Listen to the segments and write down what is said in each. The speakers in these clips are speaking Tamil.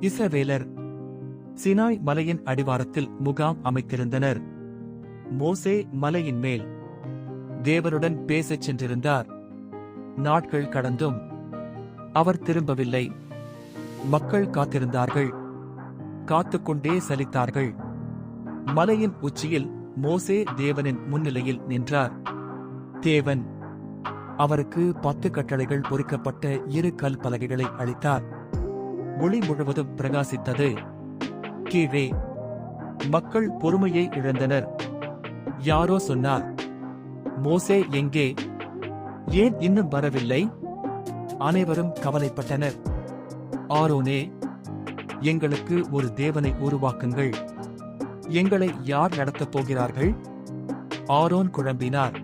இஸ்ரவேலர் சினாய் மலையின் அடிவாரத்தில் முகாம் அமைத்திருந்தனர். மோசே மலையின் மேல் தேவனுடன் பேசச் சென்றிருந்தார். நாட்கள் கடந்தும் அவர் திரும்பவில்லை. மக்கள் காத்திருந்தார்கள். காத்துக்கொண்டே சலித்தார்கள். மலையின் உச்சியில் மோசே தேவனின் முன்னிலையில் நின்றார். தேவன் அவருக்கு பத்து கட்டளைகள் பொறிக்கப்பட்ட இரு கல் பலகைகளை அளித்தார். ஒளி முழுவதும் பிரகாசித்தது. கீழே மக்கள் பொறுமையை இழந்தனர். யாரோ சொன்னார் மோசே எங்கே? ஏன் இன்னும் வரவில்லை? அனைவரும் கவலைப்பட்டனர். ஆரோனே எங்களுக்கு ஒரு தேவனை உருவாக்குங்கள். எங்களை யார் நடத்தப் போகிறார்கள்? ஆரோன் குழம்பினார்.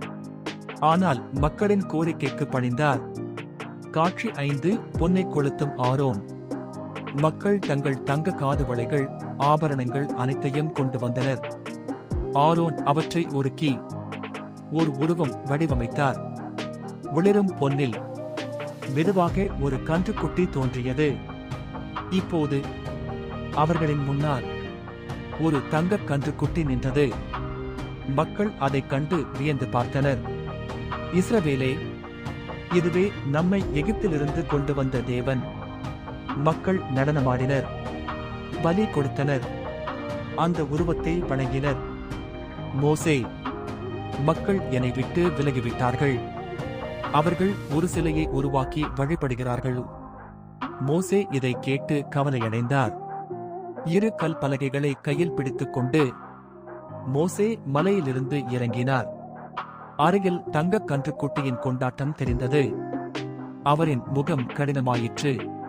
ஆனால் மக்களின் கோரிக்கைக்கு பணிந்தார். காட்சி ஐந்து பொன்னை கொளுத்தும் ஆரோன். மக்கள் தங்கள் தங்க காது வளைகள் ஆபரணங்கள் அனைத்தையும் கொண்டு வந்தனர். ஆரோன் அவற்றை ஒருக்கி ஒரு உருவம் வடிவமைத்தார். ஒளிரும் பொன்னில் மெதுவாக ஒரு கன்றுக்குட்டி தோன்றியது. இப்போது அவர்களின் முன்னால் ஒரு தங்கக் கன்றுக்குட்டி நின்றது. மக்கள் அதைக் கண்டு வியந்து பார்த்தனர். இஸ்ரவேலே இதுவே நம்மை எகிப்திலிருந்து கொண்டு வந்த தேவன். மக்கள் நடனமாடினர். பலி கொடுத்தனர். அந்த உருவத்தை வணங்கினர். மோசே மக்கள் என்னை விட்டு விலகிவிட்டார்கள். அவர்கள் ஒரு சிலையை உருவாக்கி வழிபடுகிறார்கள். மோசே இதை கேட்டு கவலையடைந்தார். இரு கல் பலகைகளை கையில் பிடித்துக் கொண்டு மோசே மலையிலிருந்து இறங்கினார். அருகில் தங்கக் கன்றுக்குட்டியின் கொண்டாட்டம் தெரிந்தது. அவரின் முகம் கடினமாயிற்று.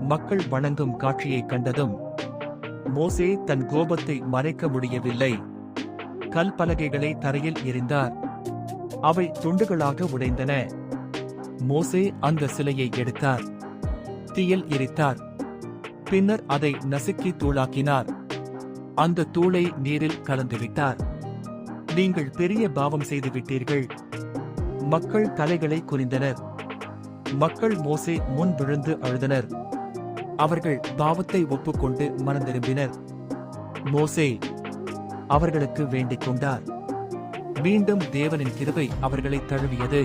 மக்கள் வணங்கும் காட்சியைக் கண்டதும் மோசே தன் கோபத்தை மறைக்க முடியவில்லை. கல் பலகைகளை தரையில் எறிந்தார். அவை துண்டுகளாக உடைந்தன. மோசே அந்த சிலையை எடுத்தார். தீயில் எரித்தார். பின்னர் அதை நசுக்கி தூளாக்கினார். அந்த தூளை நீரில் கலந்துவிட்டார். நீங்கள் பெரிய பாவம் செய்துவிட்டீர்கள் மக்கள் தலைகளை குனிந்தனர். மக்கள் மோசே முன் விழுந்து அழுதனர். அவர்கள் பாவத்தை ஒப்புக்கொண்டு மனந்திரும்பினர் மோசே அவர்களுக்கு வேண்டிக் கொண்டார். மீண்டும் தேவனின் கிருபை அவர்களை தழுவியது.